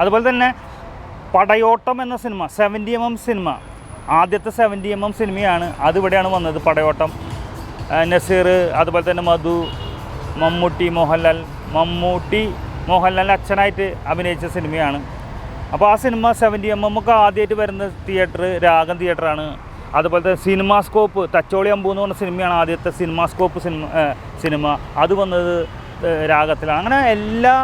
അതുപോലെ തന്നെ പടയോട്ടം എന്ന cinema seventy M M cinema ആദ്യത്തെ സെവന്റി എം എം സിനിമയാണ് അതിവിടെയാണ് വന്നത് പടയോട്ടം. നസീർ അതുപോലെ തന്നെ മധു മമ്മൂട്ടി മോഹൻലാൽ മമ്മൂട്ടി മോഹൻലാൽ അച്ഛനായിട്ട് അഭിനയിച്ച സിനിമയാണ്. അപ്പോൾ ആ സിനിമ സെവന്റി എം എം ഒക്കെ ആദ്യമായിട്ട് വരുന്ന തിയേറ്റർ രാഗം തിയേറ്ററാണ് അതുപോലെ തന്നെ സിനിമാസ്കോപ്പ് തച്ചോളി അമ്പു എന്ന് പറഞ്ഞ സിനിമയാണ് ആദ്യത്തെ സിനിമാസ്കോപ്പ് സിനിമ സിനിമ. അത് വന്നത് രാഗത്തിലാണ്. അങ്ങനെ എല്ലാ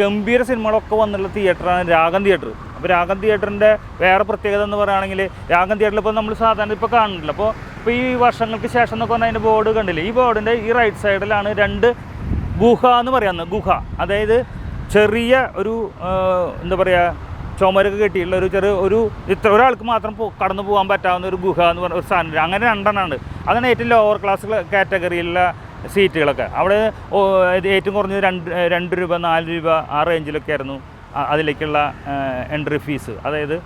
ഗംഭീര സിനിമകളൊക്കെ വന്നുള്ള തിയേറ്ററാണ് രാഗം തിയേറ്റർ. അപ്പോൾ രാഗം തിയേറ്ററിന്റെ വേറെ പ്രത്യേകത എന്ന് പറയുകയാണെങ്കിൽ രാഗം തിയേറ്ററിൽ ഇപ്പോൾ നമ്മൾ സാധാരണ ഇപ്പോൾ കാണുന്നില്ല. അപ്പോൾ ഇപ്പോൾ ഈ വർഷങ്ങൾക്ക് ശേഷം എന്നൊക്കെ പറഞ്ഞാൽ അതിന്റെ ബോർഡ് കണ്ടില്ലേ? ഈ ബോർഡിന്റെ ഈ റൈറ്റ് സൈഡിലാണ് രണ്ട് ഗുഹ എന്ന് പറയുന്നത്. ഗുഹ. അതായത് ചെറിയ ഒരു എന്താ പറയുക ചുമരൊക്കെ കെട്ടിയിട്ടുള്ള ഒരു ചെറിയ ഒരു ഇത്ര ഒരാൾക്ക് മാത്രം കടന്നു പോകാൻ പറ്റാവുന്ന ഒരു ഗുഹ എന്ന് പറഞ്ഞ ഒരു സാധനം. അങ്ങനെ രണ്ടെണ്ണമാണ് അതാണ് ഏറ്റവും ലോവർ ക്ലാസ് കാറ്റഗറിയിലുള്ള സീറ്റുകളൊക്കെ. അവിടെ ഏറ്റവും കുറഞ്ഞത് രണ്ട് രണ്ട് രൂപ നാല് രൂപ ആ റേഞ്ചിലൊക്കെ ആയിരുന്നു അതിലേക്കുള്ള എൻട്രി ഫീസ് അതായത്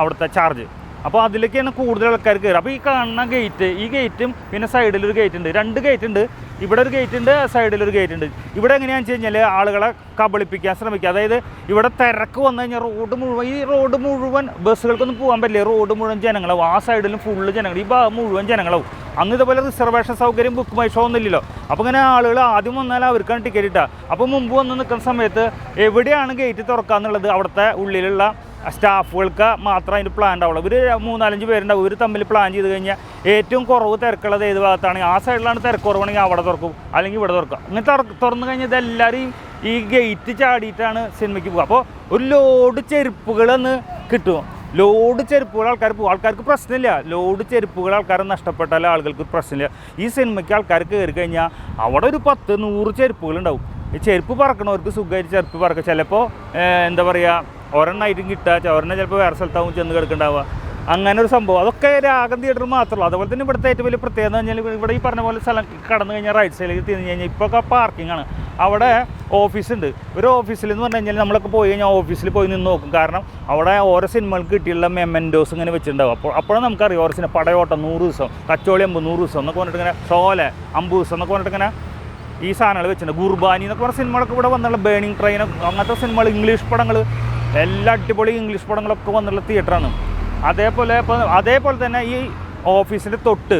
അവിടുത്തെ ചാർജ് അപ്പോൾ അതിലേക്കാണ് കൂടുതൽ ആൾക്കാർ കയറുക അപ്പോൾ ഈ കാണുന്ന ഗേറ്റ് ഈ ഗേറ്റും പിന്നെ സൈഡിലൊരു ഗേറ്റ് ഉണ്ട്. രണ്ട് ഗേറ്റ് ഉണ്ട്. ഇവിടെ ഒരു ഗേറ്റ് ഉണ്ട് സൈഡിൽ ഒരു ഗേറ്റ് ഉണ്ട്. ഇവിടെ എങ്ങനെയാണെന്ന് വെച്ച് കഴിഞ്ഞാൽ ആളുകളെ കബളിപ്പിക്കാൻ ശ്രമിക്കുക. അതായത് ഇവിടെ തിരക്ക് വന്നു കഴിഞ്ഞാൽ റോഡ് മുഴുവൻ ഈ റോഡ് മുഴുവൻ ബസ്സുകൾക്കൊന്നും പോകാൻ പറ്റില്ല. റോഡ് മുഴുവൻ ജനങ്ങളാവും. ആ സൈഡിലും ഫുള്ള് ജനങ്ങൾ ഈ ഭാഗം മുഴുവൻ ജനങ്ങളാവും. അന്ന് ഇതുപോലെ റിസർവേഷൻ സൗകര്യം ബുക്ക് മൈ ഷോ ഒന്നുമില്ലല്ലോ. അപ്പോൾ ഇങ്ങനെ ആളുകൾ ആദ്യം വന്നാൽ അവർക്കാണ് ടിക്കറ്റ് കിട്ടുക. അപ്പോൾ മുമ്പ് വന്ന് നിൽക്കുന്ന സമയത്ത് എവിടെയാണ് ഗേറ്റ് തുറക്കുക എന്നുള്ളത് അവിടുത്തെ ഉള്ളിലുള്ള സ്റ്റാഫുകൾക്ക് മാത്രം അതിന്റെ പ്ലാൻ ഉണ്ടാവുള്ളൂ. ഇവർ മൂന്നാലഞ്ച് പേരുണ്ടാവും. ഇവർ തമ്മിൽ പ്ലാൻ ചെയ്ത് കഴിഞ്ഞാൽ ഏറ്റവും കുറവ് തിരക്കുള്ളത് ഏത് ഭാഗത്താണ്? ആ സൈഡിലാണ് തിരക്ക് കുറവാണെങ്കിൽ അവിടെ തുറക്കും. അല്ലെങ്കിൽ ഇവിടെ തുറക്കും അങ്ങനെ തുറ- തുറന്നു കഴിഞ്ഞാൽ ഇതെല്ലാവരും ഈ ഗേറ്റ് ചാടിയിട്ടാണ് സിനിമയ്ക്ക് പോകുക അപ്പോൾ ഒരു ലോഡ് ചെരുപ്പുകളെന്ന് കിട്ടും. ലോഡ് ചെരുപ്പുകൾ ആൾക്കാർ ആൾക്കാർക്ക് പ്രശ്നമില്ല. ലോഡ് ചെരുപ്പുകൾ ആൾക്കാർ നഷ്ടപ്പെട്ടാൽ ആളുകൾക്ക് പ്രശ്നമില്ല. ഈ സിനിമയ്ക്ക് ആൾക്കാർ കയറി കഴിഞ്ഞാൽ അവിടെ ഒരു പത്ത് നൂറ് ചെരുപ്പുകൾ ഉണ്ടാവും. ഈ ചെരുപ്പ് പറക്കണവർക്ക് സുഖമായിട്ട് ചെരുപ്പ് പറക്കുക ചിലപ്പോൾ എന്താ പറയുക ഒരെണ്ണമായിട്ടും കിട്ടുക ഒരെണ്ണം ചിലപ്പോൾ വേറെ സ്ഥലത്താവും ചെന്ന് കിടക്കുന്നുണ്ടാവുക അങ്ങനെ ഒരു സംഭവം. അതൊക്കെ രാഗം തിയേറ്റർ മാത്രമല്ല അതുപോലെ തന്നെ ഇവിടുത്തെ ഏറ്റവും വലിയ പ്രത്യേകത എന്ന് പറഞ്ഞാൽ ഇവിടെ ഈ പറഞ്ഞ പോലെ സ്ഥലം കടന്നു കഴിഞ്ഞാൽ റൈറ്റ് സൈഡിലേക്ക് തിരിഞ്ഞു കഴിഞ്ഞാൽ ഇപ്പോൾ പാർക്കിംഗ് ആണ്. അവിടെ ഓഫീസുണ്ട്. ഒരു ഓഫീസിൽ എന്ന് പറഞ്ഞു കഴിഞ്ഞാൽ നമ്മളൊക്കെ പോയി കഴിഞ്ഞാൽ ഓഫീസിൽ പോയി നിന്ന് നോക്കും. കാരണം അവിടെ ഓരോ സിനിമകൾക്ക് കിട്ടിയുള്ള മെമെന്റോസ് ഇങ്ങനെ വെച്ചിട്ടുണ്ടാവും. അപ്പോൾ അപ്പോഴും നമുക്കറിയാം ഓരോ സിനിമ പടയോട്ടം നൂറ് ദിവസം കച്ചോളി അമ്പത് നൂറ് ദിവസം എന്നൊക്കെ പറഞ്ഞിട്ട് ഇങ്ങനെ ഷോല അമ്പത് ദിവസം എന്നൊക്കെ പറഞ്ഞിട്ട് ഇങ്ങനെ ഈ സാധനങ്ങൾ വെച്ചിട്ടുണ്ട്. ഗുർബാനി എന്നൊക്കെ പറഞ്ഞ സിനിമകളൊക്കെ ഇവിടെ വന്നുള്ള ബേണിംഗ് ട്രെയിൻ അങ്ങനത്തെ സിനിമകൾ ഇംഗ്ലീഷ് പടങ്ങൾ എല്ലാ അടിപൊളി ഇംഗ്ലീഷ് പടങ്ങളൊക്കെ വന്നുള്ള തിയേറ്ററാണ് അതേപോലെ ഇപ്പോൾ അതേപോലെ തന്നെ ഈ ഓഫീസിന്റെ തൊട്ട്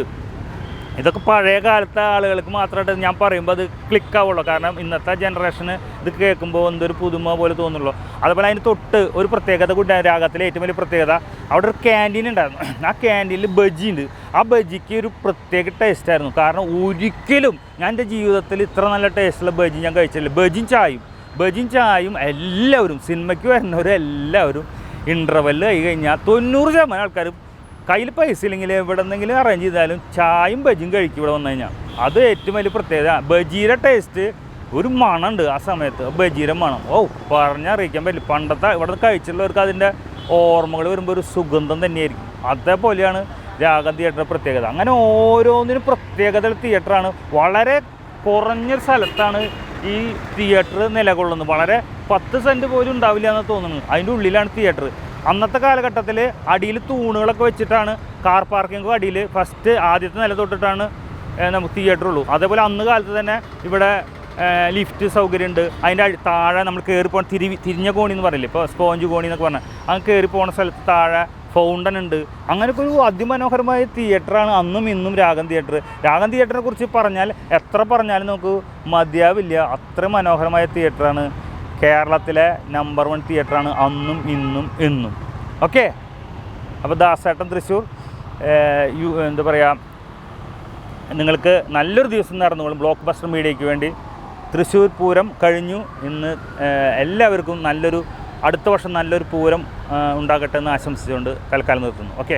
ഇതൊക്കെ പഴയ കാലത്തെ ആളുകൾക്ക് മാത്രമായിട്ട് ഞാൻ പറയുമ്പോൾ അത് ക്ലിക്ക് ആവുള്ളൂ. കാരണം ഇന്നത്തെ ജനറേഷന് ഇത് കേൾക്കുമ്പോൾ എന്തൊരു പുതുമ പോലെ തോന്നുള്ളൂ. അതുപോലെ അതിന് തൊട്ട് ഒരു പ്രത്യേകത കൂടി രാഗത്തിലെ ഏറ്റവും വലിയ പ്രത്യേകത അവിടെ ഒരു ക്യാന്റീൻ ഉണ്ടായിരുന്നു. ആ ക്യാന്റീനിൽ ബജി ഉണ്ട്. ആ ബജിക്ക് ഒരു പ്രത്യേക ടേസ്റ്റ് ആയിരുന്നു. കാരണം ഒരിക്കലും ഞാൻ എന്റെ ജീവിതത്തിൽ ഇത്ര നല്ല ടേസ്റ്റുള്ള ബജി ഞാൻ കഴിച്ചില്ല ബജിയും ചായയും. ബജിയും ചായയും എല്ലാവരും സിനിമയ്ക്ക് വരുന്നവരും എല്ലാവരും ഇന്റർവെല്ല് ആയി കഴിഞ്ഞാൽ തൊണ്ണൂറ് ശതമാനം ആൾക്കാരും കയ്യിൽ പൈസ ഇല്ലെങ്കിൽ എവിടെ നിന്നെങ്കിലും അറേഞ്ച് ചെയ്താലും ചായയും ബജിയും കഴിക്കും ഇവിടെ വന്നു കഴിഞ്ഞാൽ. അത് ഏറ്റവും വലിയ പ്രത്യേകത. ബജിയുടെ ടേസ്റ്റ് ഒരു മണമുണ്ട് ആ സമയത്ത്. ബജീര മണം. ഓ പറഞ്ഞറിയിക്കാൻ പറ്റില്ല. പണ്ടത്തെ ഇവിടെ കഴിച്ചിട്ടുള്ളവർക്ക് അതിന്റെ ഓർമ്മകൾ വരുമ്പോൾ ഒരു സുഗന്ധം തന്നെയായിരിക്കും. അതേപോലെയാണ് രാഗം തിയേറ്ററിന്റെ പ്രത്യേകത. അങ്ങനെ ഓരോന്നിനും പ്രത്യേകത തിയേറ്ററാണ് വളരെ കുറഞ്ഞ സ്ഥലത്താണ് ഈ തിയേറ്റർ നിലകൊള്ളുന്നത്. വളരെ പത്ത് സെന്റ് പോലും ഉണ്ടാവില്ല എന്ന് തോന്നുന്നു അതിന്റെ ഉള്ളിലാണ് തിയേറ്റർ അന്നത്തെ കാലഘട്ടത്തിൽ അടിയിൽ തൂണുകളൊക്കെ വെച്ചിട്ടാണ് കാർ പാർക്കിംഗ് അടിയിൽ ഫസ്റ്റ് ആദ്യത്തെ നില തൊട്ടിട്ടാണ് നമുക്ക് തിയേറ്റർ ഉള്ളൂ. അതേപോലെ അന്ന് കാലത്ത് തന്നെ ഇവിടെ ലിഫ്റ്റ് സൗകര്യമുണ്ട് അതിന്റെ താഴെ നമ്മൾ കയറി പോകണം തിരി തിരിഞ്ഞ കോണി എന്ന് പറയില്ലേ? ഇപ്പോൾ സ്പോഞ്ച് കോണി എന്നൊക്കെ പറഞ്ഞാൽ അങ്ങ് കയറി പോകുന്ന സ്ഥലത്ത് താഴെ ഫൗണ്ടൻ ഉണ്ട്. അങ്ങനെയൊക്കെ ഒരു അതിമനോഹരമായ തിയേറ്ററാണ് അന്നും ഇന്നും രാഗം തിയേറ്റർ രാഗം തിയേറ്ററിനെ കുറിച്ച് പറഞ്ഞാൽ എത്ര പറഞ്ഞാലും നമുക്ക് മതിയാവില്ല. അത്ര മനോഹരമായ തിയേറ്ററാണ് കേരളത്തിലെ നമ്പർ വൺ തിയേറ്ററാണ് അന്നും ഇന്നും എന്നും ഓക്കെ അപ്പോൾ ദാസേട്ടൻ തൃശ്ശൂർ യു എന്താ പറയുക നിങ്ങൾക്ക് നല്ലൊരു ദിവസം നടന്നുകൊള്ളും ബ്ലോക്ക് ബസ്റ്റർ മീഡിയയ്ക്ക് വേണ്ടി തൃശ്ശൂർ പൂരം കഴിഞ്ഞു. ഇന്ന് എല്ലാവർക്കും നല്ലൊരു അടുത്ത വർഷം നല്ലൊരു പൂരം ഉണ്ടാകട്ടെ എന്ന് ആശംസിച്ചുകൊണ്ട് തൽക്കാലം നിർത്തുന്നു. ഓക്കെ